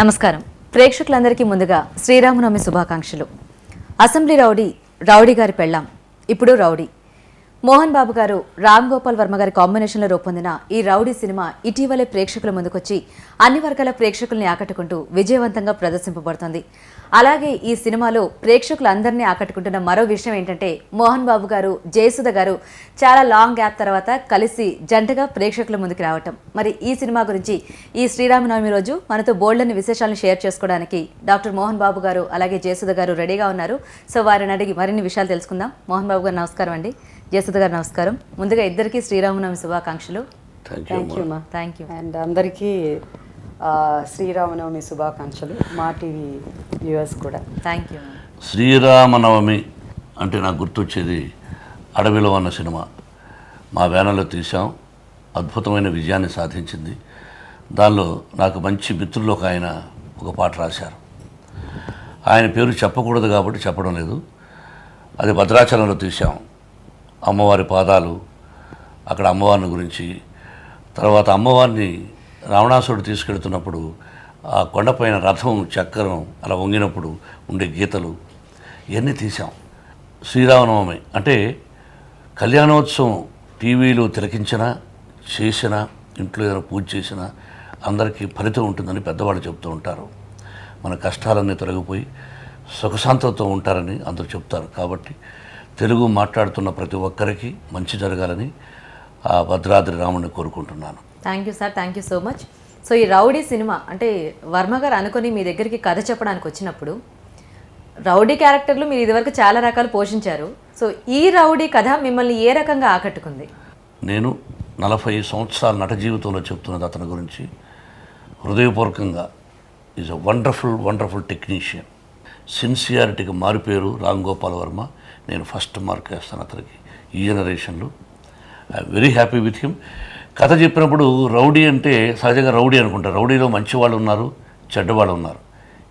నమస్కారం. ప్రేక్షకులందరికీ ముందుగా శ్రీరామనవమి శుభాకాంక్షలు. అసెంబ్లీ రౌడీ రౌడీ గారి పెళ్ళాం. ఇప్పుడు రౌడీ. మోహన్ బాబు గారు రామ్ గోపాల్ వర్మ గారి కాంబినేషన్లో రూపొందిన ఈ రౌడీ సినిమా ఇటీవలే ప్రేక్షకుల ముందుకొచ్చి అన్ని వర్గాల ప్రేక్షకుల్ని ఆకట్టుకుంటూ విజయవంతంగా ప్రదర్శింపబడుతోంది. అలాగే ఈ సినిమాలో ప్రేక్షకులందరినీ ఆకట్టుకుంటున్న మరో విషయం ఏంటంటే మోహన్ బాబు గారు జయసుధ గారు చాలా లాంగ్ గ్యాప్ తర్వాత కలిసి జంటగా ప్రేక్షకుల ముందుకు రావటం. మరి ఈ సినిమా గురించి ఈ శ్రీరామనవమి రోజు మనతో బోల్డన్ని విశేషాలను షేర్ చేసుకోవడానికి డాక్టర్ మోహన్ బాబు గారు అలాగే జయసుధ గారు రెడీగా ఉన్నారు. సో వారిని అడిగి మరిన్ని విషయాలు తెలుసుకుందాం. మోహన్ బాబు గారు నమస్కారం అండి. జయసుధ గారు నమస్కారం. ముందుగా ఇద్దరికి శ్రీరామనవమి శుభాకాంక్షలు. థ్యాంక్ యూ థ్యాంక్ అండ్ అందరికీ శ్రీరామనవమి శుభాకాంక్షలు మా టీవీ వ్యూవర్స్ కూడా. థ్యాంక్ యూ శ్రీరామనవమి అంటే నాకు గుర్తొచ్చేది అడవిలో అన్న సినిమా. మా బ్యానర్లో తీసాం అద్భుతమైన విజయాన్ని సాధించింది. దానిలో నాకు మంచి మిత్రులు ఒక ఆయన ఒక పాట రాశారు. ఆయన పేరు చెప్పకూడదు కాబట్టి చెప్పడం లేదు. అది భద్రాచలంలో తీసాం అమ్మవారి పాదాలు అక్కడ అమ్మవారిని గురించి తర్వాత అమ్మవారిని రావణాసురుడు తీసుకెళ్తున్నప్పుడు ఆ కొండపైన రథం చక్రం అలా వంగినప్పుడు ఉండే గీతలు ఇవన్నీ తీసాం శ్రీరామనవమి అంటే కళ్యాణోత్సవం టీవీలో తిలకించినా చేసినా ఇంట్లో ఏదైనా పూజ చేసినా అందరికీ ఫలితం ఉంటుందని పెద్దవాళ్ళు చెప్తూ ఉంటారు. మన కష్టాలన్నీ తొలగిపోయి సుఖశాంతతో ఉంటారని అందరూ చెప్తారు కాబట్టి తెలుగు మాట్లాడుతున్న ప్రతి ఒక్కరికి మంచి జరగాలని ఆ భద్రాద్రి రాముడిని కోరుకుంటున్నాను. Thank you sir thank you so much so ఈ రౌడీ సినిమా అంటే వర్మ గారు అనుకొని మీ దగ్గరికి కథ చెప్పడానికి వచ్చినప్పుడు రౌడీ క్యారెక్టర్లు మీరు ఇదివరకు చాలా రకాలు పోషించారు. సో ఈ రౌడీ కథ మిమ్మల్ని ఏ రకంగా ఆకట్టుకుంది? నేను నలభై సంవత్సరాల నట జీవితంలో చెప్తున్నది అతని గురించి. హృదయపూర్వకంగా is a wonderful wonderful technician సిన్సియారిటీకి మారిపోయారు రామ్ గోపాల్ వర్మ. నేను ఫస్ట్ మార్క్ వేస్తాను అతనికి. ఈ జనరేషన్లో. I very happy with him కథ చెప్పినప్పుడు రౌడీ అంటే సహజంగా రౌడీ అనుకుంటారు. రౌడీలో మంచి వాళ్ళు ఉన్నారు చెడ్డవాళ్ళు ఉన్నారు.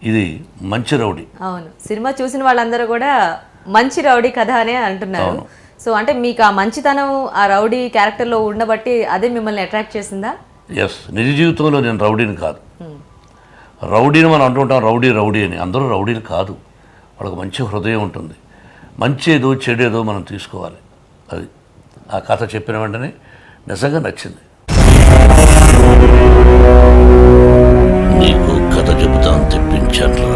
ఇది మంచి రౌడీ. అవును. సినిమా చూసిన వాళ్ళందరూ కూడా మంచి రౌడీ కథ అనే అంటున్నారు. సో అంటే మీకు ఆ మంచితనం ఆ రౌడీ క్యారెక్టర్లో ఉండబట్టి అదే మిమ్మల్ని అట్రాక్ట్ చేసిందా? ఎస్ నిజ జీవితంలో నేను రౌడీని కాదు. రౌడీని మనం అంటుంటాం రౌడీ రౌడీ అని. అందరూ రౌడీలు కాదు. వాళ్ళకి మంచి హృదయం ఉంటుంది. మంచేదో చెడేదో మనం తీసుకోవాలి. అది ఆ కథ చెప్పిన వెంటనే నిజంగా నచ్చింది. నీకు కథ చెబుతాను తెప్పించాను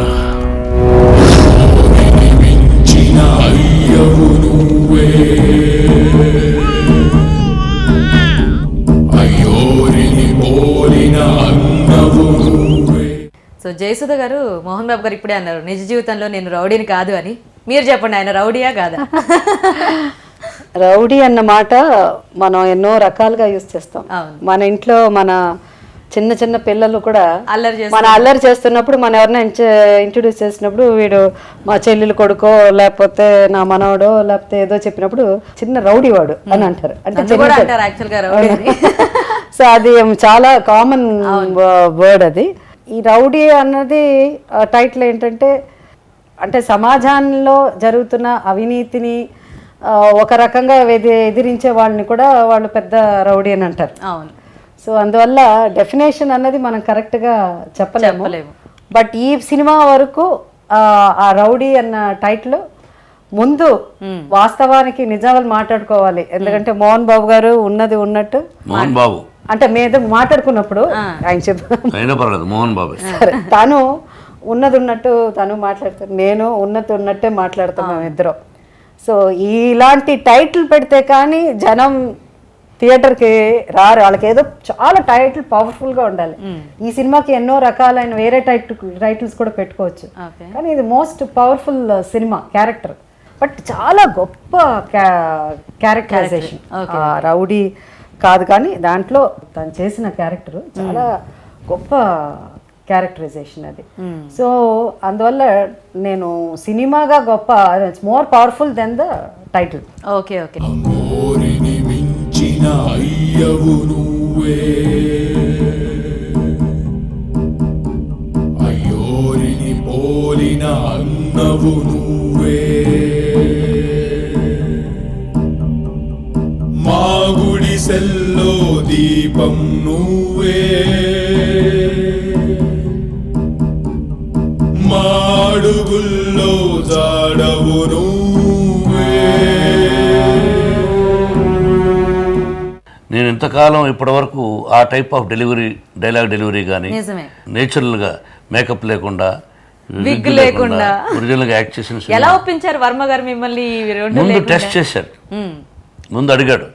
జయసుధ గారు మోహన్ బాబు గారు ఇప్పుడే అన్నారు నిజ జీవితంలో నేను రౌడీని కాదు అని. మీరు చెప్పండి ఆయన రౌడీయా కాదా? రౌడీ అన్న మాట మనం ఎన్నో రకాలుగా యూజ్ చేస్తాం. మన ఇంట్లో మన చిన్న చిన్న పిల్లలు కూడా అల్లరి మన అల్లరి చేస్తున్నప్పుడు మనం ఎవరైనా ఇంట్రడ్యూస్ చేసినప్పుడు వీడు మా చెల్లెలు కొడుకో లేకపోతే నా మనవడో లేకపోతే ఏదో చెప్పినప్పుడు చిన్న రౌడీ వాడు అని అంటారు. అంటే సో అది చాలా కామన్ వర్డ్ అది. ఈ రౌడీ అన్నది టైటిల్ ఏంటంటే అంటే సమాజంలో జరుగుతున్న అవినీతిని ఒక రకంగా ఎది- ఎదిరించే వాళ్ళని కూడా వాళ్ళు పెద్ద రౌడీ అని అంటారు. అవును. సో అందువల్ల డెఫినేషన్ అన్నది మనం కరెక్ట్గా చెప్పలేము. బట్ ఈ సినిమా వరకు ఆ రౌడీ అన్న టైటిల్ ముందు వాస్తవానికి నిజాలు మాట్లాడుకోవాలి. ఎందుకంటే మోహన్ బాబు గారు ఉన్నది ఉన్నట్టు. మోహన్ బాబు. అంటే మీద మాట్లాడుకున్నప్పుడు ఆయన చెప్ప అయినా పర్లేదు మోహన్ బాబు. సరే తను ఉన్నది ఉన్నట్టు తను మాట్లాడతారు నేను ఉన్నది ఉన్నట్టే మాట్లాడతాం మేము ఇద్దరం. సో ఇలాంటి టైటిల్ పెడితే కానీ జనం థియేటర్కి రారు. వాళ్ళకి ఏదో చాలా టైటిల్ పవర్ఫుల్గా ఉండాలి. ఈ సినిమాకి ఎన్నో రకాలైన వేరే టైటిల్ టైటిల్స్ కూడా పెట్టుకోవచ్చు. కానీ ఇది most powerful cinema character. But చాలా గొప్ప క్యారెక్టరైజేషన్. రౌడీ కాదు కానీ దాంట్లో తను చేసిన క్యారెక్టర్ చాలా గొప్ప క్యారెక్టరైజేషన్ అది. సో అందువల్ల నేను సినిమాగా గొప్ప it's more powerful then the title. Okay okay. ఓరిని మించిన అయ్యవు నువ్వే. అయ్యోరిని పోలిన అన్నవు నువ్వే. నువ్వే. అడుగుల్లో జాడవు నువ్వే. నేను ఇంతకాలం ఇప్పటివరకు ఆ type of delivery dialogue delivery కానీ నేచురల్గా మేకప్ లేకుండా Wig లేకుండా. ఒరిజినల్గా యాక్ట్ చేసిన ఎలా ఒప్పించారు వర్మ గారు మిమ్మల్ని ముందు? టెస్ట్ చేశారు. ముందు అడిగాడు.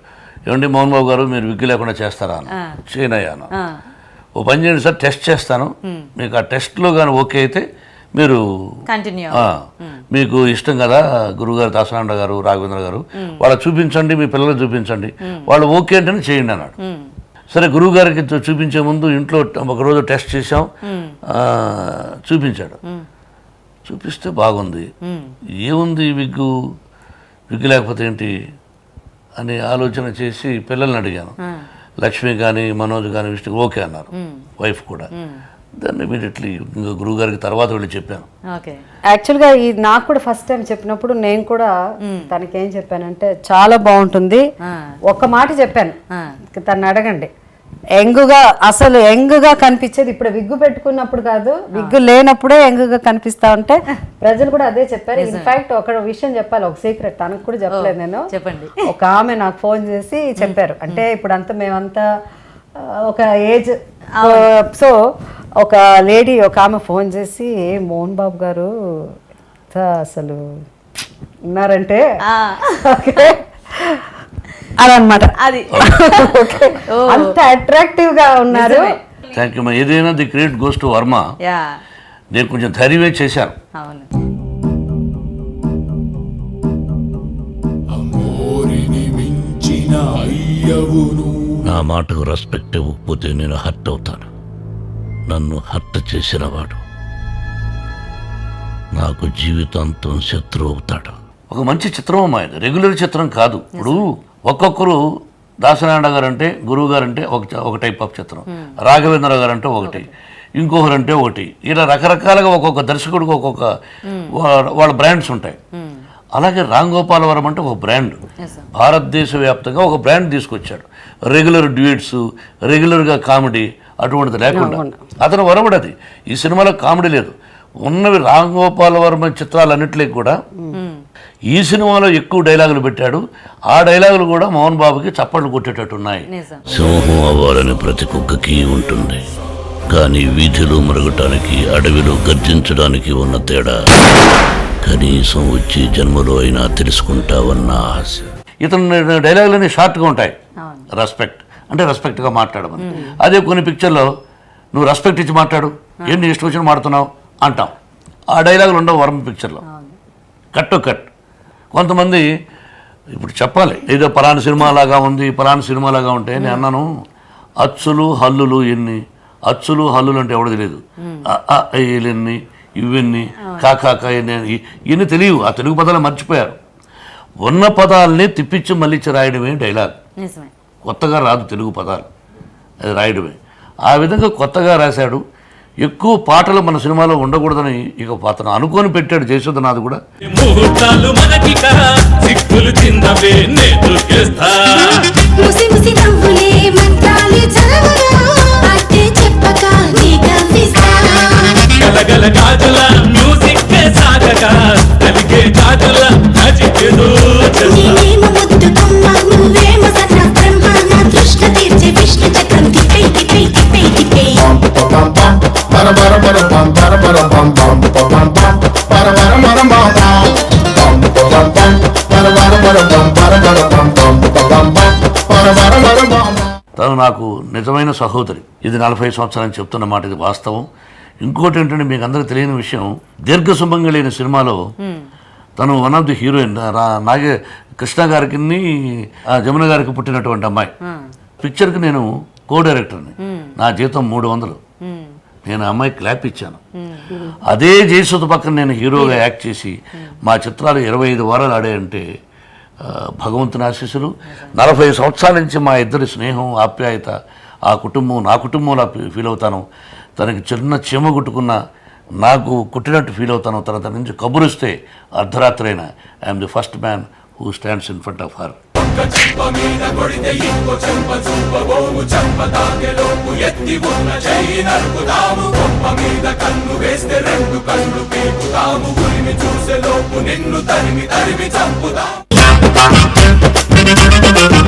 ఏమండి మోహన్ బాబు గారు మీరు విగ్గు లేకుండా చేస్తారా అని. చేయనయ్యాను ఓ పని చేయండి సార్ టెస్ట్ చేస్తాను. మీకు ఆ టెస్ట్లో కానీ ఓకే అయితే మీరు మీకు ఇష్టం కదా గురుగారు దాసనాండ గారు రాఘవేంద్ర గారు. వాళ్ళకి చూపించండి మీ పిల్లలకు చూపించండి. వాళ్ళు ఓకే అంటేనే చేయండి అన్నాడు. సరే గురువు గారికి చూపించే ముందు ఇంట్లో ఒకరోజు టెస్ట్ చేసాం చూపించాడు. చూపిస్తే బాగుంది. ఏముంది విగ్గు? విగ్గు లేకపోతే ఏంటి? అని ఆలోచన చేసి పిల్లల్ని అడిగాను. లక్ష్మి కానీ మనోజ్ కానీ విష్ణు ఓకే అన్నారు. వైఫ్ కూడా. దాన్ని ఇమీడియట్లీ ఇంకా గురువు గారికి తర్వాత వెళ్ళి చెప్పాను. ఓకే. యాక్చువల్గా ఈ నాకు కూడా ఫస్ట్ టైం చెప్పినప్పుడు నేను కూడా తనకేం చెప్పానంటే చాలా బాగుంటుంది. ఒక్క మాట చెప్పాను. తను అడగండి. ఎంగుగా అసలు ఎంగుగా కనిపించేది ఇప్పుడు విగ్గు పెట్టుకున్నప్పుడు కాదు విగ్గు లేనప్పుడే ఎంగుగా కనిపిస్తా ఉంటే ప్రజలు కూడా అదే చెప్పారు. ఇన్ఫాక్ట్ ఒక విషయం చెప్పాలి ఒక సీక్రెట్ తనకు కూడా చెప్పలేదు నేను. చెప్పండి. ఒక ఆమె నాకు ఫోన్ చేసి చెప్పారు. అంటే ఇప్పుడు అంతా మేమంతా ఒక ఏజ్ సో ఒక లేడీ ఒక ఆమె ఫోన్ చేసి "ఏ, మోహన్ బాబు గారు అసలు ఉన్నారంటే? ఓకే. అదనమాట. అది. ఓకే. అంత అట్రాక్టివ్గా ఉన్నారు. థ్యాంక్ యూ ఏదైనా the credit goes to Varma. Yeah. నేను కొంచెం ధైర్యమే చేశాను. నా మాటకు రెస్పెక్ట్ ఇవ్వకపోతే నేను హర్ట్ అవుతాను. నన్ను హర్ట్ చేసిన వాడు నాకు జీవితాంతం శత్రువు అవుతాడు. ఒక మంచి చిత్రం అమ్మా ఇది రెగ్యులర్ చిత్రం కాదు. ఇప్పుడు ఒక్కొక్కరు దాసనారాయణ గారు అంటే గురువు గారు అంటే ఒక ఒక టైప్ ఆఫ్ చిత్రం. రాఘవేంద్ర గారు అంటే ఒకటి. ఇంకొకరు అంటే ఒకటి. ఇలా రకరకాలుగా ఒక్కొక్క దర్శకుడికి ఒక్కొక్క వాళ్ళ బ్రాండ్స్ ఉంటాయి. అలాగే రామ్ గోపాల్ వరం అంటే ఒక బ్రాండ్. భారతదేశ వ్యాప్తంగా ఒక బ్రాండ్ తీసుకొచ్చాడు. రెగ్యులర్ డ్యూయట్స్ రెగ్యులర్గా కామెడీ అటువంటిది లేకుండా. అతను వరవడది ఈ సినిమాలో కామెడీ లేదు. ఉన్నవి రామ్ గోపాల్ వర్మ చిత్రాలన్నింటిలో కూడా ఈ సినిమాలో ఎక్కువ డైలాగులు పెట్టాడు. ఆ డైలాగులు కూడా మోహన్ బాబుకి చప్పట్లు కొట్టేటట్టు ఉన్నాయి. నిజం. సింహం అవ్వాలని ప్రతి కుక్కకి ఉంటుంది. కానీ వీధిలో మరగటానికి అడవిలో గర్జించడానికి ఉన్న తేడా కనీసం వచ్చే జన్మలో అయినా తెలుసుకుంటావన్న ఆశ. ఇతని డైలాగులన్నీ షార్ట్గా ఉంటాయి. అవును. రెస్పెక్ట్. అంటే రెస్పెక్ట్గా మాట్లాడమని. అదే కొన్ని పిక్చర్లో నువ్వు రెస్పెక్ట్ ఇచ్చి మాట్లాడు. ఏంటి ఇష్టం వచ్చిన మాడుతున్నావు అంటాం. ఆ డైలాగులు ఉండవు వరం పిక్చర్లో. Cut to cut. కొంతమంది ఇప్పుడు చెప్పాలి ఏదో పలానా సినిమా లాగా ఉంది పలానా సినిమా లాగా ఉంటే నేను అన్నాను అచ్చులు హల్లులు ఎన్ని? అచ్చులు హల్లులు అంటే ఎవడో తెలియదు ఎన్ని? ఇవన్నీ కాకాక ఇవన్నీ తెలియవు. ఆ తెలుగు పదాలు మర్చిపోయారు. ఉన్న పదాలని తిప్పించి మళ్ళీ రాయడమే డైలాగ్? కొత్తగా రాదు తెలుగు పదాలు. అది రాయడమే. ఆ విధంగా కొత్తగా రాశాడు. ఎక్కువ పాటలు మన సినిమాలో ఉండకూడదని ఇక అతను అనుకొని పెట్టాడు జయసుధనాథ్ కూడా. తను నాకు నిజమైన సహోదరి. ఇది నలభై సంవత్సరాలు చెప్తున్న మాట ఇది వాస్తవం. ఇంకోటి ఏంటంటే మీకు అందరికి తెలియని విషయం దీర్ఘ సుమంగా లేని సినిమాలో తను వన్ ఆఫ్ ది హీరోయిన్ నాగే కృష్ణ గారికి ఆ జమున గారికి పుట్టినటువంటి అమ్మాయి. పిక్చర్కి నేను కో డైరెక్టర్ని నా జీతం మూడు వందలు. నేను అమ్మాయి క్లాప్ ఇచ్చాను. అదే జయసుధ పక్కన నేను హీరోగా యాక్ట్ చేసి మా చిత్రాలు ఇరవై ఐదు వారాలు ఆడాయంటే భగవంతుని ఆశీస్సులు. నలభై సంవత్సరాల నుంచి మా ఇద్దరి స్నేహం ఆప్యాయత ఆ కుటుంబం నా కుటుంబంలో ఫీల్ అవుతాను. తనకి చిన్న చీమ కుట్టుకున్న నాకు కుట్టినట్టు ఫీల్ అవుతాను. తన తన నుంచి కబురిస్తే అర్ధరాత్రైన I'm the first man who stands in front of her. కన్ను వేస్తే రెండు కళ్ళు చూసే లోపు నిన్ను తరిమి తరిమి Thank